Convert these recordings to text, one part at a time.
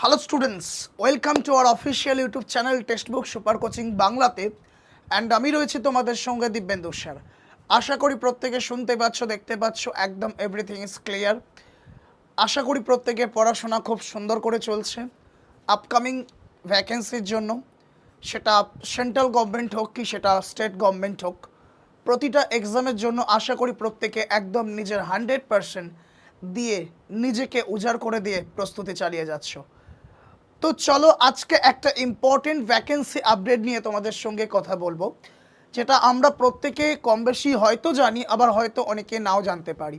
Hello students welcome to our official YouTube channel textbook super coaching বাংলাতে and আমি রয়েছি তোমাদের সঙ্গে দিব্যেন্দু স্যার। আশা করি প্রত্যেকে শুনতে পাচ্ছ, দেখতে পাচ্ছ, একদম এভরিথিং ইজ ক্লিয়ার আশা করি প্রত্যেকের পড়াশোনা খুব সুন্দর করে চলছে। আপকামিং ভ্যাকেন্সির জন্য, সেটা সেন্ট্রাল গভর্নমেন্ট হোক কি সেটা স্টেট গভর্নমেন্ট হোক, প্রতিটা এক্সামের জন্য আশা করি প্রত্যেকে একদম নিজের হান্ড্রেড পারসেন্ট দিয়ে নিজেকে উজাড় করে দিয়ে প্রস্তুতি চালিয়ে যাচ্ছ। তো চলো আজকে একটা ইম্পর্টেন্ট ভ্যাকেন্সি আপডেট নিয়ে তোমাদের সঙ্গে কথা বলব, যেটা আমরা প্রত্যেকে কম বেশি হয়তো জানি, আবার হয়তো অনেকে নাও জানতে পারি।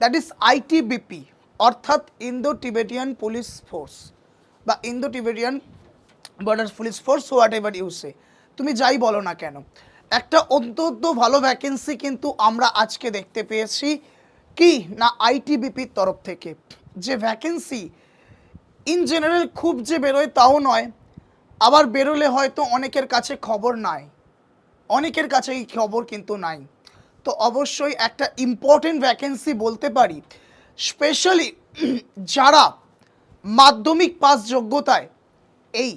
দ্যাট ইজ আইটিবিপি অর্থাৎ ইন্দো টিবেটিয়ান পুলিশ ফোর্স বা Indo Tibetan border police force whatever you say তুমি যাই বলো না কেন, একটা অত্যন্ত ভালো ভ্যাকেন্সি কিন্তু আমরা আজকে দেখতে পেয়েছি, কি না আইটিবিপির তরফ থেকে। যে ভ্যাকেন্সি ইন জেনারেল খুব যে বেরোয় তাও নয়। আবার বেরোলে হয়তো অনেকের কাছে খবর নাই। অনেকের কাছে এই খবর কিন্তু নাই। তো অবশ্যই একটা ইম্পর্টেন্ট ভ্যাকেন্সি বলতে পারি। স্পেশালি যারা মাধ্যমিক পাস যোগ্যতায় এই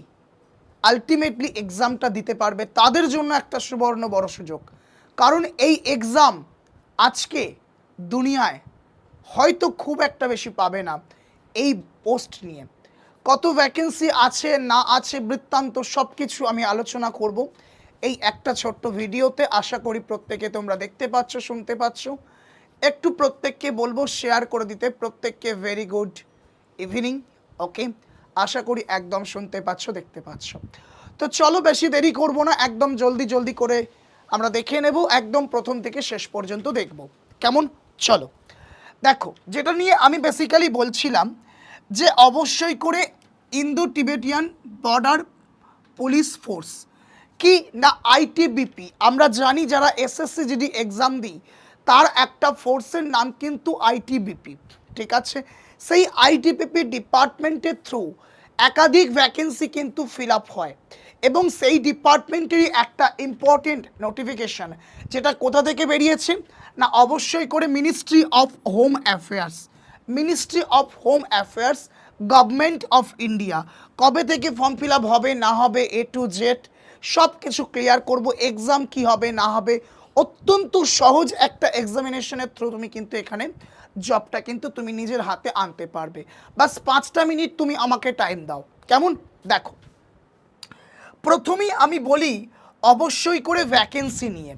আলটিমেটলি এক্সামটা দিতে পারবে, তাদের জন্য একটা সুবর্ণ বড় সুযোগ। কারণ এই এক্সাম আজকে দুনিয়ায় হয়তো খুব একটা বেশি পাবে না এই পোস্ট নিয়ে। কত ভ্যাকেন্সি আছে, না আছে, বৃত্তান্ত সব কিছু আমি আলোচনা করব। এই একটা ছোট্ট ভিডিওতে আশা করি প্রত্যেকে তোমরা দেখতে পাচ্ছ, শুনতে পাচ্ছ। একটু প্রত্যেককে বলব শেয়ার করে দিতে। প্রত্যেককে ভেরি গুড ইভিনিং ওকে আশা করি একদম শুনতে পাচ্ছ, দেখতে পাচ্ছ। তো চলো বেশি দেরি করব না, একদম জলদি জলদি করে আমরা দেখে নেব, একদম প্রথম থেকে শেষ পর্যন্ত দেখব। কেমন? চলো। দেখো, যেটা নিয়ে আমি বেসিক্যালি বলছিলাম যে অবশ্যই করে Indo Tibetan border police force কি? না আইটিবিপি আমরা জানি যারা এসএসসি জিডি এক্সাম দিই, তার একটা ফোর্সের নাম কিন্তু আইটিবিপি ঠিক আছে? সেই আইটিবিপি ডিপার্টমেন্টের থ্রু একাধিক ভ্যাকেন্সি কিন্তু ফিল আপ হয় এবং সেই ডিপার্টমেন্টেরই একটা ইম্পর্টেন্ট নোটিফিকেশন যেটা কোথা থেকে বেরিয়েছে? না, অবশ্যই করে ministry of home affairs ministry of home affairs government of India কবে থেকে ফর্ম ফিল হবে, না হবে এ টু জেড সব কিছু ক্লিয়ার করব এক্সাম কি হবে, না হবে, অত্যন্ত সহজ একটা এক্সামিনেশনের থ্রু তুমি কিন্তু এখানে জবটা কিন্তু তুমি নিজের হাতে আনতে পারবে। বাস পাঁচটা মিনিট তুমি আমাকে টাইম দাও। কেমন? দেখো। প্রথমেই আমি বলি, অবশ্যই করে ভ্যাকেন্সি নিয়ে।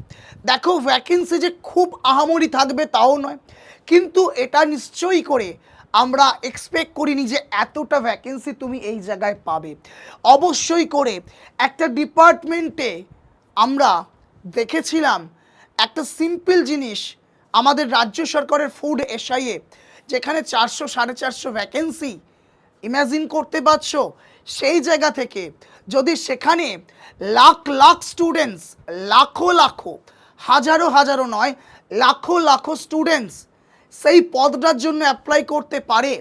দেখো ভ্যাকেন্সি যে খুব আহামরি থাকবে তাও নয়। কিন্তু এটা নিশ্চয়ই করে আমরা এক্সপেক্ট করিনি যে এতটা ভ্যাকেন্সি তুমি এই জায়গায় পাবে। অবশ্যই করে একটা ডিপার্টমেন্টে আমরা দেখেছিলাম একটা সিম্পল জিনিস আমাদের রাজ্য সরকারের ফুড এসআইএ যেখানে চারশো সাড়ে চারশো ভ্যাকেন্সি ইম্যাজিন করতে পারছ, সেই জায়গা থেকে যদি সেখানে লাখ লাখ স্টুডেন্টস লাখো লাখো, হাজারো হাজারো নয়, লাখো লাখো স্টুডেন্টস সেই পদটার জন্য অ্যাপ্লাই করতে পারে,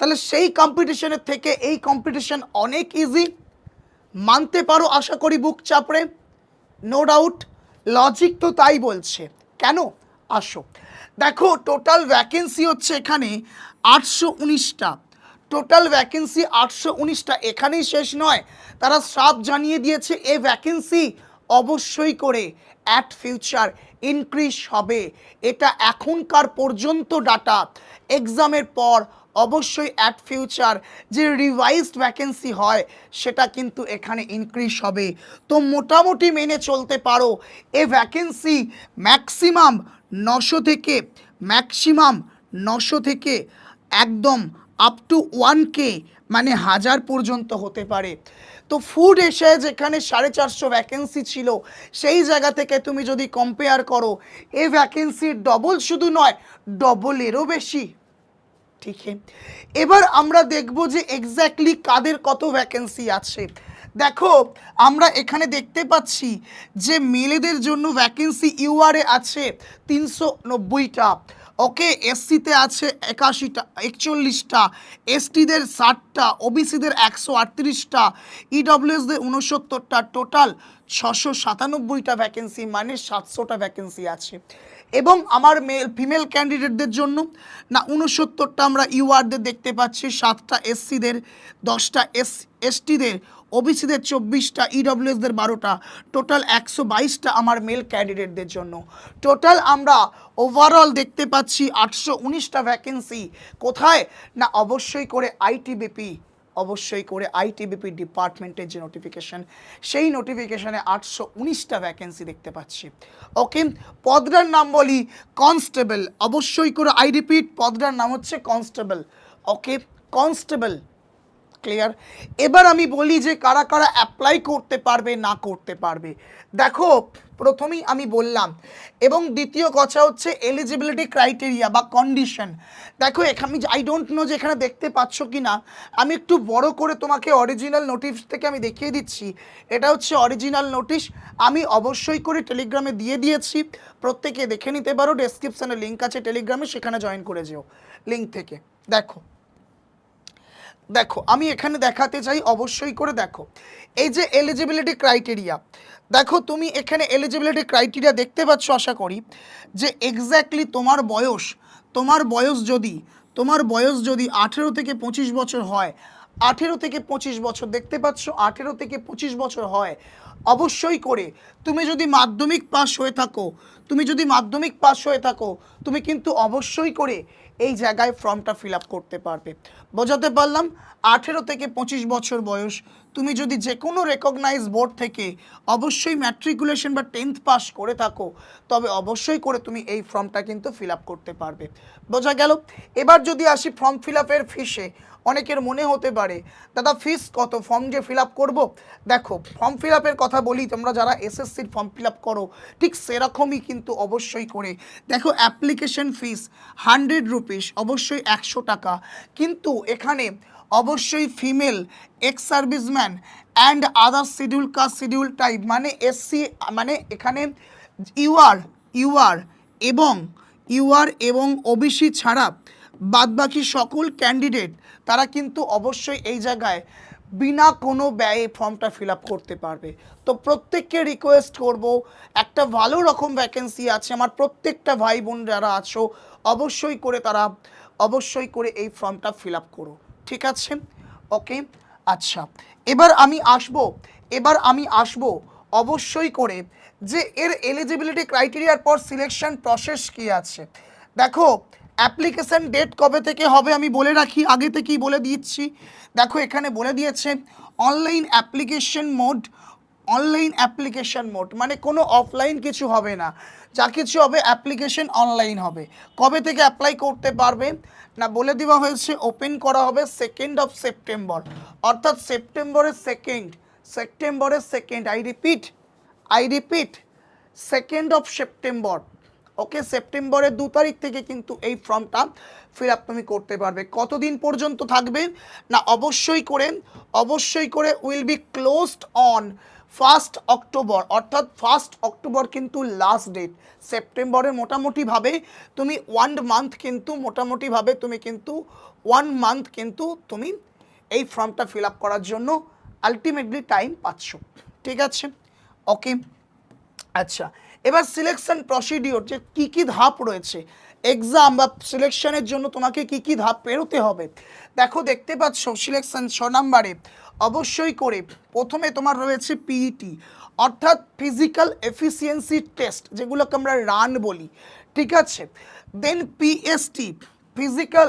তাহলে সেই কম্পিটিশনের থেকে এই কম্পিটিশন অনেক ইজি মানতে পারো আশা করি বুক চাপড়ে। নো ডাউট লজিক তো তাই বলছে। কেন? আসো। দেখো টোটাল ভ্যাকেন্সি হচ্ছে এখানে আটশো উনিশটা। টোটাল ভ্যাকেন্সি আটশো উনিশটা এখানেই শেষ নয়। তারা সব জানিয়ে দিয়েছে, এ ভ্যাকেন্সি অবশ্যই করে অ্যাট ফিউচার ইনক্রিজ হবে। এটা এখনকার পর্যন্ত ডাটা এক্সামের পর অবশ্যই অ্যাট ফিউচার যে রিভাইজড ভ্যাকেন্সি হয়, সেটা কিন্তু এখানে ইনক্রিজ হবে। তো মোটামুটি মেনে চলতে পারো, এ ভ্যাকেন্সি ম্যাক্সিমাম নশো থেকে ম্যাক্সিমাম নশো থেকে একদম আপ টু ওয়ান কে মানে হাজার পর্যন্ত হতে পারে। তো ফুড এসে যেখানে সাড়ে চারশো ভ্যাকেন্সি ছিল, সেই জায়গা থেকে তুমি যদি কম্পেয়ার করো, এ ভ্যাকেন্সির ডবল শুধু নয় ডবলেরও বেশি। ঠিক এবার আমরা দেখব যে এক্স্যাক্টলি কাদের কত ভ্যাকেন্সি আছে। দেখো, আমরা এখানে দেখতে পাচ্ছি যে মেলেদের জন্য ভ্যাকেন্সি ইউআরএ আছে তিনশো নব্বইটা। ওকে, এসসিতে আছে একাশিটা, একচল্লিশটা, এসটিদের ষাটটা, ওবিসিদের একশো আটত্রিশটা, ইডব্লিউএসদের উনসত্তরটা টোটাল ছশো সাতানব্বইটা ভ্যাকেন্সি মানে সাতশোটা ভ্যাকেন্সি আছে। এবং আমার মেল ফিমেল ক্যান্ডিডেটদের জন্য, না উনসত্তরটা আমরা ইউআরদের দেখতে পাচ্ছি, সাতটা এসসিদের, দশটা এস এসটিদের, ওবিসিদের চব্বিশটা ইডব্লিউএসদের বারোটা, টোটাল একশো বাইশটা আমার মেল ক্যান্ডিডেটদের জন্য। টোটাল আমরা ওভারঅল দেখতে পাচ্ছি আটশো উনিশটা ভ্যাকেন্সি কোথায়? না, অবশ্যই করে আইটিবিপি অবশ্যই করে আইটিবিপি ডিপার্টমেন্টের যে নোটিফিকেশন সেই নোটিফিকেশনে আটশো উনিশটা ভ্যাকেন্সি দেখতে পাচ্ছি। ওকে পদটার নাম বলি কনস্টেবল অবশ্যই করে আই রিপিট পদটার নাম হচ্ছে কনস্টেবল ওকে কনস্টেবল ক্লিয়ার এবার আমি বলি যে কারা কারা অ্যাপ্লাই করতে পারবে, না করতে পারবে। দেখো, প্রথমেই আমি বললাম, এবং দ্বিতীয় কথা হচ্ছে এলিজিবিলিটি ক্রাইটেরিয়া বা কন্ডিশন দেখো এখানে আই ডোন্ট নো যে এখানে দেখতে পাচ্ছ কি না আমি একটু বড় করে তোমাকে অরিজিনাল নোটিশ থেকে আমি দেখিয়ে দিচ্ছি। এটা হচ্ছে অরিজিনাল নোটিশ আমি অবশ্যই করে টেলিগ্রামে দিয়ে দিয়েছি। প্রত্যেকে দেখে নিতে পারো ডেসক্রিপশানে লিঙ্ক আছে টেলিগ্রামে সেখানে জয়েন করে যেও লিঙ্ক থেকে। দেখো দেখো, আমি এখানে দেখাতে চাই, অবশ্যই করে দেখো। এই যে এলিজিবিলিটি ক্রাইটেরিয়া দেখো, তুমি এখানে এলিজিবিলিটি ক্রাইটেরিয়া দেখতে পাচ্ছ, আশা করি, যে এক্স্যাক্টলি তোমার বয়স তোমার বয়স যদি, তোমার বয়স যদি আঠেরো থেকে পঁচিশ বছর হয়, আঠেরো থেকে পঁচিশ বছর, দেখতে পাচ্ছ, আঠেরো থেকে পঁচিশ বছর হয়, অবশ্যই করে। তুমি যদি মাধ্যমিক পাস হয়ে থাকো, তুমি যদি মাধ্যমিক পাস হয়ে থাকো, তুমি কিন্তু অবশ্যই করে এই জায়গায় ফর্মটা ফিল করতে পারবে। বোঝাতে পারলাম, আঠেরো থেকে পঁচিশ বছর বয়স। তুমি যদি যে কোনো রেকগনাইজ বোর্ড থেকে অবশ্যই ম্যাট্রিকুলেশন বা টেন্থ পাস করে থাকো, তবে অবশ্যই করে তুমি এই ফর্মটা কিন্তু ফিল করতে পারবে। বোঝা গেল? এবার যদি আসি ফর্ম ফিল আপের ফিসে অনেকের মনে হতে পারে, দাদা ফিস কত? ফর্ম যে ফিল আপ করব? দেখো ফর্ম ফিল আপের কথা বলি, তোমরা যারা এসএসসির ফর্ম ফিল আপ করো, ঠিক সেরকমই কিন্তু অবশ্যই করে। দেখো অ্যাপ্লিকেশন ফিস হান্ড্রেড রুপিস অবশ্যই একশো টাকা। কিন্তু এখানে অবশ্যই female ex serviceman and other schedule caste schedule type মানে এসসি মানে এখানে ইউআর ইউআর এবং ইউআর এবং ওবিসি ছাড়া বাদবাকি সকল ক্যান্ডিডেট তারা কিন্তু অবশ্যই এই জায়গায় বিনা কোনো ব্যয়ে ফর্মটা ফিল আপ করতে পারবে। তো প্রত্যেককে রিকোয়েস্ট করব, একটা ভালো রকম ভ্যাকেন্সি আছে, আমার প্রত্যেকটা ভাই বোন যারা আছো, অবশ্যই করে তারা, অবশ্যই করে এই ফর্মটা ফিল আপ করো। ঠিক আছে? ওকে আচ্ছা। এবার আমি আসব, এবার আমি আসব অবশ্যই করে যে এর এলিজিবিলিটি ক্রাইটেরিয়ার পর সিলেকশন প্রসেস কি আছে। দেখো অ্যাপ্লিকেশন ডেট কবে থেকে হবে আমি বলে রাখি, আগে থেকেই বলে দিচ্ছি। দেখো, এখানে বলে দিয়েছে online application mode online application mode মানে কোনো অফলাইন কিছু হবে না। যা কিছু হবে অ্যাপ্লিকেশন অনলাইন হবে। কবে থেকে অ্যাপ্লাই করতে পারবে? না, বলে দেওয়া হয়েছে ওপেন করা হবে সেকেন্ড অফ সেপ্টেম্বর অর্থাৎ সেপ্টেম্বরের সেকেন্ড সেপ্টেম্বরের second I repeat I repeat second of September okay সেপ্টেম্বরের দু তারিখ থেকে কিন্তু এই ফর্মটা ফিল আপ তুমি করতে পারবে। কতদিন পর্যন্ত থাকবে? না, অবশ্যই করে অবশ্যই করে will be closed on first October অর্থাৎ ফার্স্ট অক্টোবর কিন্তু লাস্ট ডেট সেপ্টেম্বরের মোটামুটিভাবে তুমি ওয়ান মান্থ কিন্তু, মোটামুটিভাবে তুমি কিন্তু ওয়ান মান্থ কিন্তু তুমি এই ফর্মটা ফিল আপ করার জন্য আলটিমেটলি টাইম পাচ্ছ। ঠিক আছে? ওকে আচ্ছা এবার সিলেকশন প্রসিডিওর যে কী কী ধাপ রয়েছে এক্সাম বা সিলেকশনের জন্য তোমাকে কী কী ধাপ পেরোতে হবে। দেখো, দেখতে পাচ্ছ সিলেকশন ছ নাম্বারে অবশ্যই করে প্রথমে তোমার রয়েছে পিইটি অর্থাৎ ফিজিক্যাল এফিসিয়েন্সি টেস্ট যেগুলোকে আমরা রান বলি, ঠিক আছে? Then PST physical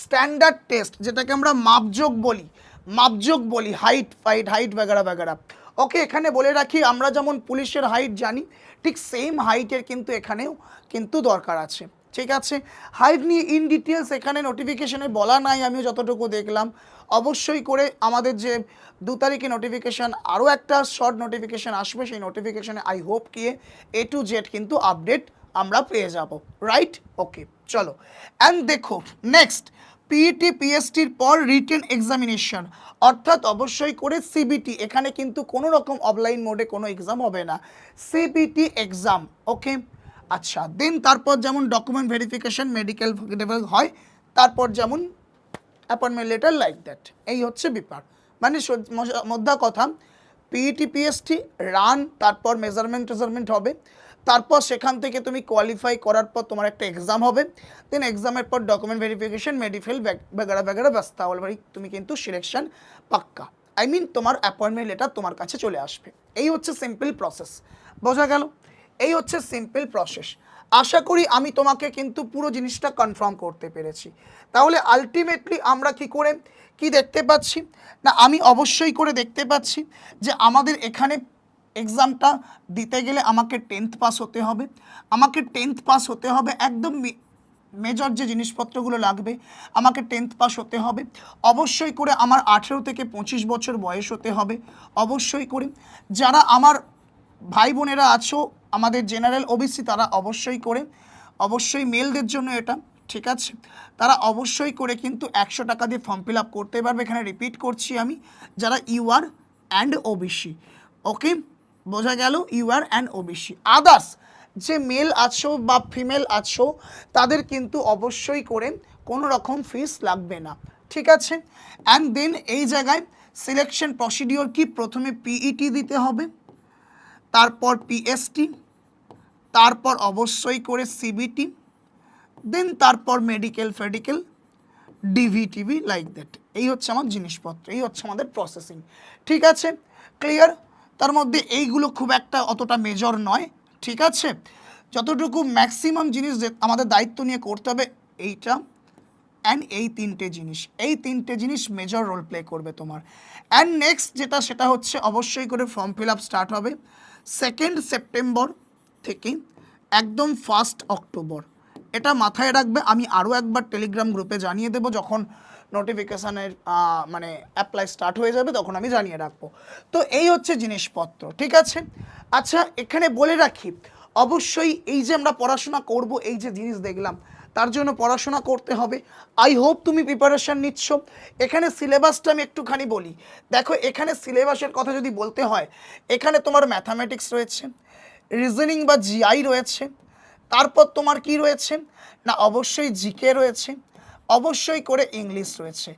standard test যেটাকে আমরা মাপযোগ বলি মাপযোগ বলি হাইট ফাইট হাইট বাগারা বাগারা। ওকে এখানে বলে রাখি, আমরা যেমন পুলিশের হাইট জানি, ঠিক সেম হাইটের কিন্তু এখানেও কিন্তু দরকার আছে। ঠিক আছে? হাইট নিয়ে ইন ডিটেলস এখানে নোটিফিকেশনে বলা নাই, আমিও যতটুকু দেখলাম। অবশ্যই করে আমাদের যে দু তারিখে নোটিফিকেশান আরও একটা শর্ট নোটিফিকেশান আসবে, সেই নোটিফিকেশানে আই হোপ কি এ টু জেড কিন্তু আপডেট আমরা পেয়ে যাব। রাইট ওকে চলো। অ্যান্ড দেখো নেক্সট পিইটি পিএসটির পর রিটেন এক্সামিনেশন অর্থাৎ অবশ্যই করে সিবিটি এখানে কিন্তু কোনো রকম অফলাইন মোডে কোনো এক্সাম হবে না। সিবিটি এক্সাম ওকে আচ্ছা দেন তারপর যেমন ডকুমেন্ট ভেরিফিকেশন মেডিকেল হয়, তারপর যেমন অ্যাপয়েন্টমেন্ট লেটার লাইক দ্যাট এই হচ্ছে ব্যাপার। মানে মোদ্দা কথা পিইটি পিএসটি রান তারপর মেজারমেন্ট টেজারমেন্ট হবে। তারপর সেখান থেকে তুমি কোয়ালিফাই করার পর তোমার একটা এক্সাম হবে। দেন এক্সামের পর ডকুমেন্ট ভেরিফিকেশন মেডিফেল বেগারা বেগারা ব্যাস তাহলে বাড়ি তুমি কিন্তু সিলেকশন পাক্কা। আই মিন তোমার অ্যাপয়েন্টমেন্ট লেটার তোমার কাছে চলে আসবে। এই হচ্ছে সিম্পল প্রসেস বোঝা গেল? এই হচ্ছে সিম্পল প্রসেস আশা করি আমি তোমাকে কিন্তু পুরো জিনিসটা কনফার্ম করতে পেরেছি। তাহলে আলটিমেটলি আমরা কি করে, কি দেখতে পাচ্ছি? না, আমি অবশ্যই করে দেখতে পাচ্ছি যে আমাদের এখানে এক্সামটা দিতে গেলে আমাকে টেন্থ পাস হতে হবে। আমাকে টেন্থ পাস হতে হবে, একদম মেজর যে জিনিসপত্রগুলো লাগবে, আমাকে টেন্থ পাস হতে হবে। অবশ্যই করে আমার আঠেরো থেকে পঁচিশ বছর বয়স হতে হবে। অবশ্যই করে যারা আমার ভাই বোনেরা আছো, আমাদের জেনারেল ওবিসি তারা অবশ্যই করে। অবশ্যই মেলদের জন্য এটা, ঠিক আছে? তারা অবশ্যই করে কিন্তু একশো টাকা দিয়ে ফর্ম ফিল আপ করতে পারবে। এখানে রিপিট করছি আমি, যারা ইউআর অ্যান্ড ওবিসি ওকে বোঝা গেল U R and OBC others যে মেল আছো বা ফিমেল আছো, তাদের কিন্তু অবশ্যই করে কোনো রকম ফিস লাগবে না। ঠিক আছে? অ্যান্ড দেন এই জায়গায় সিলেকশন প্রসিডিওর কি? প্রথমে পিইটি দিতে হবে, তারপর পিএসটি তারপর অবশ্যই করে সিবিটি দেন তারপর মেডিকেল ফেডিকেল ডিভি টিভি লাইক দ্যাট এই হচ্ছে আমার জিনিসপত্র, এই হচ্ছে আমাদের প্রসেসিং ঠিক আছে? ক্লিয়ার তার মধ্যে এইগুলো খুব একটা অতটা মেজর নয়, ঠিক আছে? যতটুকু ম্যাক্সিমাম জিনিস আমাদের দায়িত্ব নিয়ে করতে হবে এইটা অ্যান্ড এই তিনটে জিনিস। এই তিনটে জিনিস মেজর রোল প্লে করবে তোমার। অ্যান্ড নেক্সট যেটা, সেটা হচ্ছে অবশ্যই করে ফর্ম ফিল আপ স্টার্ট হবে সেকেন্ড সেপ্টেম্বর থেকে একদম ফার্স্ট অক্টোবর এটা মাথায় রাখবে, আমি আরও একবার টেলিগ্রাম গ্রুপে জানিয়ে দেবো, যখন নোটিফিকেশানের মানে অ্যাপ্লাই স্টার্ট হয়ে যাবে, তখন আমি জানিয়ে রাখব। তো এই হচ্ছে জিনিসপত্র, ঠিক আছে? আচ্ছা এখানে বলে রাখি, অবশ্যই এই যে আমরা পড়াশোনা করব, এই যে জিনিস দেখলাম, তার জন্য পড়াশোনা করতে হবে। আই হোপ তুমি প্রিপারেশান নিচ্ছ। এখানে সিলেবাসটা আমি একটুখানি বলি। দেখো, এখানে সিলেবাসের কথা যদি বলতে হয়, এখানে তোমার ম্যাথামেটিক্স রয়েছে রিজনিং বা জিআই রয়েছে, তারপর তোমার কি রয়েছে? না, অবশ্যই জিকে রয়েছে অবশ্যই করে ইংলিশ রয়েছে।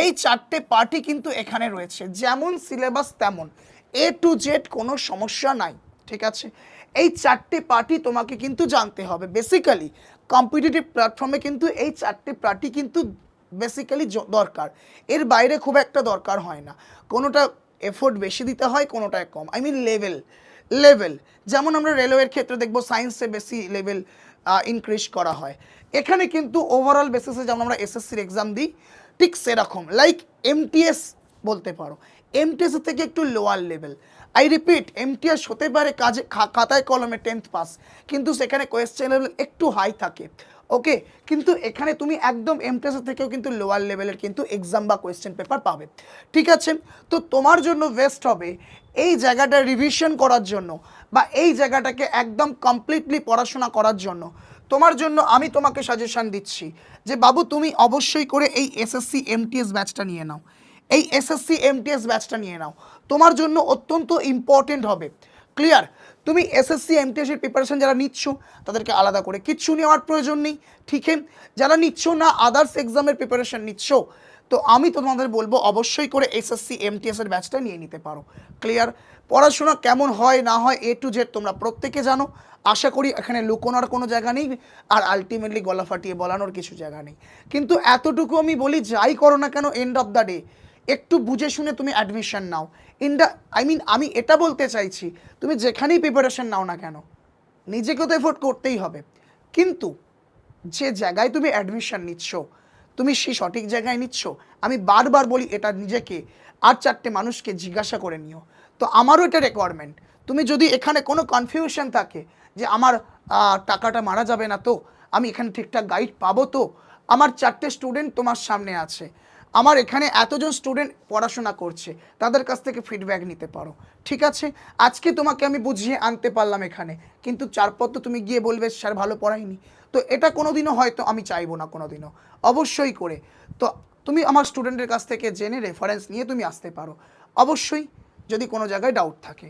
এই চারটে পার্টি কিন্তু এখানে রয়েছে। যেমন সিলেবাস তেমন। এ টু জেড কোনো সমস্যা নাই, ঠিক আছে? এই চারটে পার্টি তোমাকে কিন্তু জানতে হবে। বেসিক্যালি কম্পিটিটিভ প্ল্যাটফর্মে কিন্তু এই চারটে পার্টি কিন্তু বেসিক্যালি দরকার। এর বাইরে খুব একটা দরকার হয় না। কোনোটা এফোর্ট বেশি দিতে হয় কোনোটায় কম। আই মিন লেভেল লেভেল যেমন আমরা রেলওয়ের ক্ষেত্রে দেখব সায়েন্সে বেশি লেভেল ইনক্রিজ করা হয়। এখানে কিন্তু ওভারঅল বেসিসে যেমন আমরা এসএসসির এক্সাম দিই, ঠিক সেরকম। লাইক এমটিএস বলতে পারো। এমটিএস থেকে একটু lower level I repeat MTS হতে পারে কাজে খাতায় কলমে টেন্থ পাস কিন্তু সেখানে কোয়েশ্চেন লেভেল একটু হাই থাকে। ওকে কিন্তু এখানে তুমি একদম এমটিএস থেকেও কিন্তু লোয়ার লেভেলের কিন্তু এক্সাম বা কোয়েশ্চেন পেপার পাবে। ঠিক আছে? তো তোমার জন্য বেস্ট হবে এই জায়গাটা রিভিশন করার জন্য বা এই জায়গাটাকে একদম কমপ্লিটলি পড়াশোনা করার জন্য। তোমার জন্য আমি তোমাকে সাজেশন দিচ্ছি যে বাবু, তুমি অবশ্যই করে এই এসএসসি এমটিএস ব্যাচটা নিয়ে নাও। এই এসএসসি এমটিএস ব্যাচটা নিয়ে নাও। তোমার জন্য অত্যন্ত ইম্পর্টেন্ট হবে। ক্লিয়ার তুমি এসএসসি এমটিএস এর প্রিপারেশন যারা নিচ্ছ, তাদেরকে আলাদা করে কিচ্ছু নেওয়ার প্রয়োজন নেই। ঠিক যারা নিচ্ছ না আদার্স এক্সামের প্রিপারেশন নিচ্ছ, তো আমি তোমাদের বলব অবশ্যই করে এসএসসি এমটিএস এর ব্যাচটা নিয়ে নিতে পারো। ক্লিয়ার পড়াশোনা কেমন হয়, না হয় এ টু জেড তোমরা প্রত্যেকে জানো। আশা করি এখানে লুকোনোর কোনো জায়গা নেই আর আলটিমেটলি গলা ফাটিয়ে বলানোর কিছু জায়গা নেই। কিন্তু এতটুকু আমি বলি, যাই করো না কেন এন্ড অফ দ্য ডে একটু বুঝে শুনে তুমি অ্যাডমিশন নাও। ইন দ্য আই মিন আমি এটা বলতে চাইছি, তুমি যেখানেই প্রিপারেশন নাও না কেন, নিজেকে তো এফোর্ট করতেই হবে। কিন্তু যে জায়গায় তুমি অ্যাডমিশন নিচ্ছ, তুমি সেই সঠিক জায়গায় নিচ্ছ, আমি বারবার বলি এটা নিজেকে আর চারটে মানুষকে জিজ্ঞাসা করে নিও। তো আমারও এটা রেকোয়ারমেন্ট তুমি যদি এখানে কোনো কনফিউশন থাকে যে আমার টাকাটা মারা যাবে না তো? আমি এখানে ঠিকঠাক গাইড পাবো তো? আমার চারটে স্টুডেন্ট তোমার সামনে আছে। আমার এখানে এতজন স্টুডেন্ট পড়াশোনা করছে। তাদের কাছ থেকে ফিডব্যাক নিতে পারো। ঠিক আছে? আজকে তোমাকে আমি বুঝিয়ে আনতে পারলাম এখানে। কিন্তু চারপর তো তুমি গিয়ে বলবে, স্যার, ভালো পড়ায়নি তো এটা কোনোদিনও হয়তো আমি চাইব না কোনোদিনও। অবশ্যই করে। তো তুমি আমার স্টুডেন্টের কাছ থেকে জেনে রেফারেন্স নিয়ে তুমি আসতে পারো। অবশ্যই যদি কোনো জায়গায় ডাউট থাকে।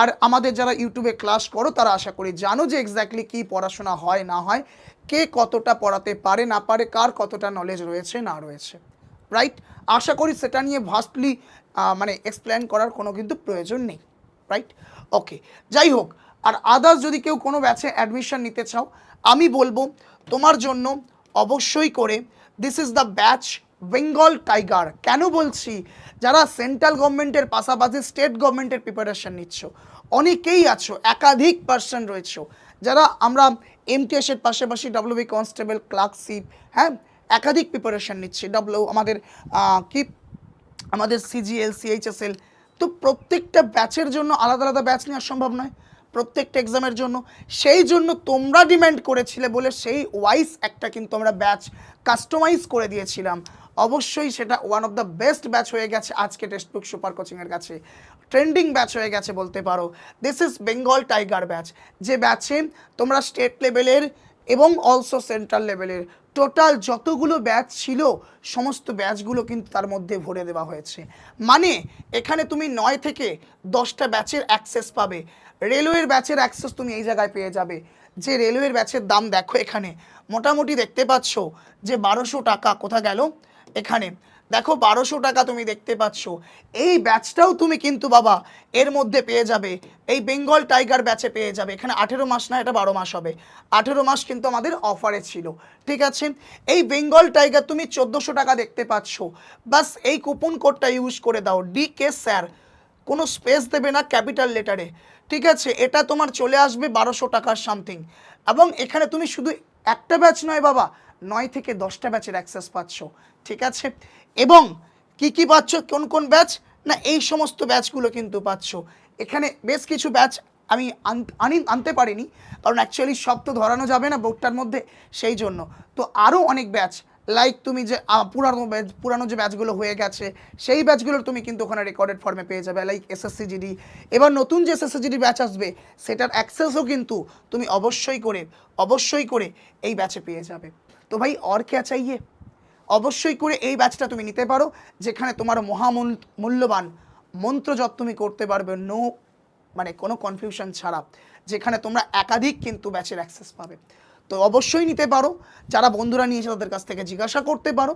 আর আমাদের যারা ইউটিউবে ক্লাস করো, তারা আশা করি জানো যে এক্স্যাক্টলি কী পড়াশোনা হয়, না হয়, কে কতটা পড়াতে পারে, না পারে, কার কতটা নলেজ রয়েছে, না রয়েছে রাইট আশা করি সেটা নিয়ে ভাস্টলি মানে এক্সপ্লেন করার কোনো কিন্তু প্রয়োজন নেই রাইট ওকে যাই হোক, আর আদার্স যদি কেউ কোনো ব্যাচে অ্যাডমিশন নিতে চাও, আমি বলব, তোমার জন্য অবশ্যই করে this is the batch Bengal tiger, কেন বলছি? যারা সেন্ট্রাল গভর্নমেন্টের পাশাপাশি স্টেট গভর্নমেন্টের প্রিপারেশন নিচ্ছ। অনেকেই আছো, একাধিক পার্সন রয়েছে। যারা আমরা এমটিএসের পাশাপাশি ডাব্লিউবি কনস্টেবল ক্লার্কশিপ হ্যাঁ একাধিক প্রিপারেশন নিচ্ছি। ডাব্লিউ আমাদের কি? আমাদের সিজিএল সিএইচএসএল তো প্রত্যেকটা ব্যাচের জন্য আলাদা আলাদা ব্যাচ নেওয়া সম্ভব নয়। প্রত্যেকটা এক্সামের জন্য। সেই জন্য তোমরা ডিমান্ড করেছিলে বলে সেই ওয়াইজ একটা কিন্তু আমরা ব্যাচ কাস্টমাইজ করে দিয়েছিলাম। অবশ্যই সেটা one of the best batch হয়ে গেছে আজকে টেক্সটবুক সুপার কোচিংয়ের কাছে। ট্রেন্ডিং ব্যাচ হয়ে গেছে বলতে পারো। This is Bengal tiger batch যে ব্যাচে তোমরা স্টেট লেভেলের এবং অলসো সেন্ট্রাল লেভেলের টোটাল যতগুলো ব্যাচ ছিল, সমস্ত ব্যাচগুলো কিন্তু তার মধ্যে ভরে দেওয়া হয়েছে। মানে এখানে তুমি নয় থেকে দশটা ব্যাচের অ্যাক্সেস পাবে। রেলওয়ের ব্যাচের অ্যাক্সেস তুমি এই জায়গায় পেয়ে যাবে। যে রেলওয়ের ব্যাচের দাম দেখো এখানে। মোটামুটি দেখতে পাচ্ছ যে বারোশো টাকা কোথা গেল? এখানে। দেখো, বারোশো টাকা তুমি দেখতে পাচ্ছ। এই ব্যাচটাও তুমি কিন্তু বাবা এর মধ্যে পেয়ে যাবে। এই বেঙ্গল টাইগার ব্যাচে পেয়ে যাবে। এখানে আঠেরো মাস না, এটা বারো মাস হবে। আঠেরো মাস কিন্তু আমাদের অফারে ছিল। ঠিক আছে? এই বেঙ্গল টাইগার তুমি চোদ্দোশো টাকা দেখতে পাচ্ছ। বাস এই কুপন কোডটা ইউজ করে দাও। ডি কে স্যার কোনো স্পেস দেবে না ক্যাপিটাল লেটারে ঠিক আছে? এটা তোমার চলে আসবে বারোশো টাকার সামথিং এবং এখানে তুমি শুধু একটা ব্যাচ নয় বাবা, নয় থেকে দশটা ব্যাচের অ্যাক্সেস পাচ্ছ, ঠিক আছে? এবং কি কি পাচ্ছ, কোন কোন ব্যাচ না, এই সমস্ত ব্যাচগুলো কিন্তু পাচ্ছ। এখানে বেশ কিছু ব্যাচ আমি আন- আনি, আনতে পারিনি, কারণ অ্যাকচুয়ালি সব তো ধরানো যাবে না বোর্ডটার মধ্যে, সেই জন্য। তো আরও অনেক ব্যাচ লাইক তুমি যে পুরানো ব্যাচ, পুরানো যে ব্যাচগুলো হয়ে গেছে, সেই ব্যাচগুলোর তুমি কিন্তু ওখানে রেকর্ডেড ফর্মে পেয়ে যাবে লাইক এসএসসি জিডি এবার নতুন যে এসএসসি জিডি ব্যাচ আসবে, সেটার অ্যাক্সেসও কিন্তু তুমি অবশ্যই করে অবশ্যই করে এই ব্যাচে পেয়ে যাবে। তো ভাই অর ক্যা চাইয়ে অবশ্যই করে এই ব্যাচটা তুমি নিতে পারো, যেখানে তোমার মহামূল, মূল্যবান মন্ত্র যত তুমি করতে পারবে নো মানে কোনো কনফিউশন ছাড়া, যেখানে তোমরা একাধিক কিন্তু ব্যাচের অ্যাক্সেস পাবে। তো অবশ্যই নিতে পারো। যারা বন্ধুরা নিয়েছে তাদের কাছ থেকে জিজ্ঞাসা করতে পারো।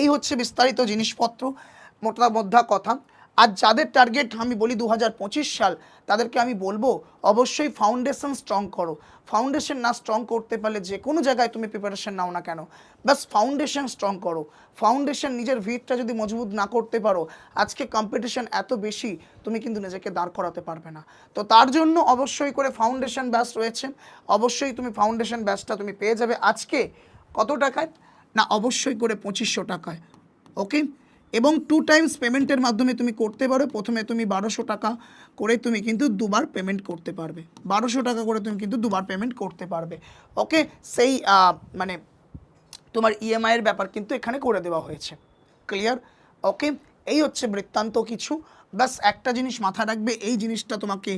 এই হচ্ছে বিস্তারিত জিনিসপত্র মোটা মধ্যা কথা। আর যাদের টার্গেট আমি বলি দু হাজার পঁচিশ সাল, তাদেরকে আমি বলব অবশ্যই ফাউন্ডেশন স্ট্রং করো। ফাউন্ডেশন না স্ট্রং করতে পারলে যে কোনো জায়গায় তুমি প্রিপারেশন নাও না কেন। বাস ফাউন্ডেশন স্ট্রং করো। ফাউন্ডেশন নিজের ভিতটা যদি মজবুত না করতে পারো, আজকে কম্পিটিশন এত বেশি, তুমি কিন্তু নিজেকে দাঁড় করাতে পারবে না। তো তার জন্য অবশ্যই করে ফাউন্ডেশন ব্যাচ রয়েছে। অবশ্যই তুমি ফাউন্ডেশন ব্যাচটা তুমি পেয়ে যাবে। আজকে কত টাকায়? না, অবশ্যই করে পঁচিশশো টাকায়। ওকে এবং টু টাইমস পেমেন্টের মাধ্যমে তুমি করতে পারো। প্রথমে তুমি বারোশো টাকা করে তুমি কিন্তু দুবার পেমেন্ট করতে পারবে। বারোশো টাকা করে তুমি কিন্তু দুবার পেমেন্ট করতে পারবে। ওকে সেই মানে তোমার ইএমআইয়ের ব্যাপার কিন্তু এখানে করে দেওয়া হয়েছে। ক্লিয়ার ওকে এই হচ্ছে বৃত্তান্ত কিছু। ব্যাস, একটা জিনিস মাথায় রাখবে, এই জিনিসটা তোমাকে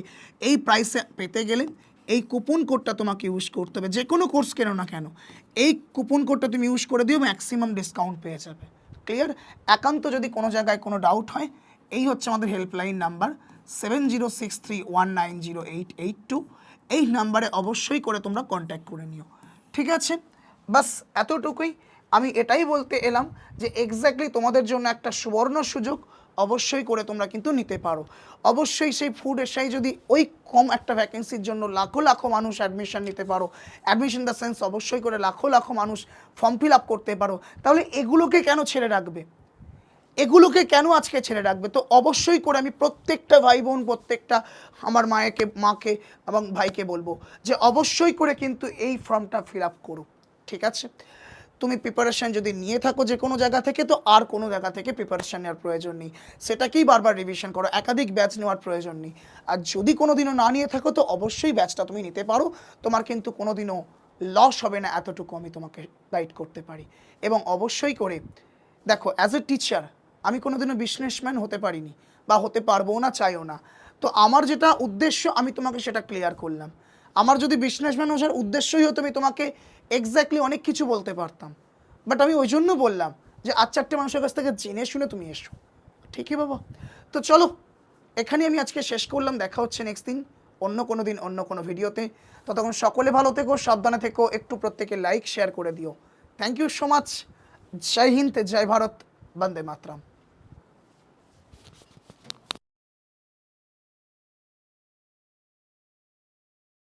এই প্রাইসে পেতে গেলে এই কুপন কোডটা তোমাকে ইউজ করতে হবে। যে কোনো কোর্স কেন না কেন, এই কুপন কোডটা তুমি ইউজ করে দিও ম্যাক্সিমাম ডিসকাউন্ট পেয়ে যাবে। ক্লিয়ার একান্ত যদি কোনো জায়গায় কোনো ডাউট হয়, এই হচ্ছে আমাদের helpline number seven zero six three one nine zero eight eight two এই নাম্বারে অবশ্যই করে তোমরা কন্ট্যাক্ট করে নিও। ঠিক আছে? বাস, এতটুকুই। আমি এটাই বলতে এলাম যে এক্স্যাক্টলি তোমাদের জন্য একটা সুবর্ণ সুযোগ। অবশ্যই করে তোমরা কিন্তু নিতে পারো। অবশ্যই সেই ফুড এসআই যদি ওই কম একটা ভ্যাকেন্সির জন্য লাখো লাখো মানুষ অ্যাডমিশন নিতে পারো অ্যাডমিশন দ্য সেন্স অবশ্যই করে লাখো লাখো মানুষ ফর্ম ফিল আপ করতে পারো, তাহলে এগুলোকে কেন ছেড়ে রাখবে? এগুলোকে কেন আজকে ছেড়ে রাখবে? তো অবশ্যই করে আমি প্রত্যেকটা ভাই বোন প্রত্যেকটা আমার মায়েকে, মাকে এবং ভাইকে বলব যে অবশ্যই করে কিন্তু এই ফর্মটা ফিল আপ করো ঠিক আছে? তুমি প্রিপারেশান যদি নিয়ে থাকো যে কোনো জায়গা থেকে, তো আর কোনো জায়গা থেকে প্রিপারেশান নেওয়ার প্রয়োজন নেই। সেটাকেই বারবার রিভিশন করো, একাধিক ব্যাচ নেওয়ার প্রয়োজন নেই। আর যদি কোনো দিনও না নিয়ে থাকো, তো অবশ্যই ব্যাচটা তুমি নিতে পারো। তোমার কিন্তু কোনো দিনও লস হবে না এতটুকু আমি তোমাকে গাইড করতে পারি। এবং অবশ্যই করে, দেখো অ্যাজ এ টিচার আমি কোনোদিনও বিজনেসম্যান হতে পারিনি, বা হতে পারব না, চাইও না। তো আমার যেটা উদ্দেশ্য, আমি তোমাকে সেটা ক্লিয়ার করলাম। আমার যদি বিজনেসম্যান হওয়ার উদ্দেশ্যই হতো, আমি তোমাকে এক্স্যাক্টলি অনেক কিছু বলতে পারতাম। বাট আমি ওই জন্য বললাম যে, আজ চারটে মানুষের কাছ থেকে জেনে শুনে তুমি এসো। ঠিকই বাবা। তো চলো এখানে আমি আজকে শেষ করলাম। দেখা হচ্ছে নেক্সট দিন, অন্য কোনো দিন, অন্য কোনো ভিডিওতে। ততক্ষণ সকলে ভালো থেকো, সাবধানে থেকো, একটু প্রত্যেকে লাইক শেয়ার করে দিও। থ্যাংক ইউ সো মাচ জয় হিন্দ, জয় ভারত, বন্দে মাতরম।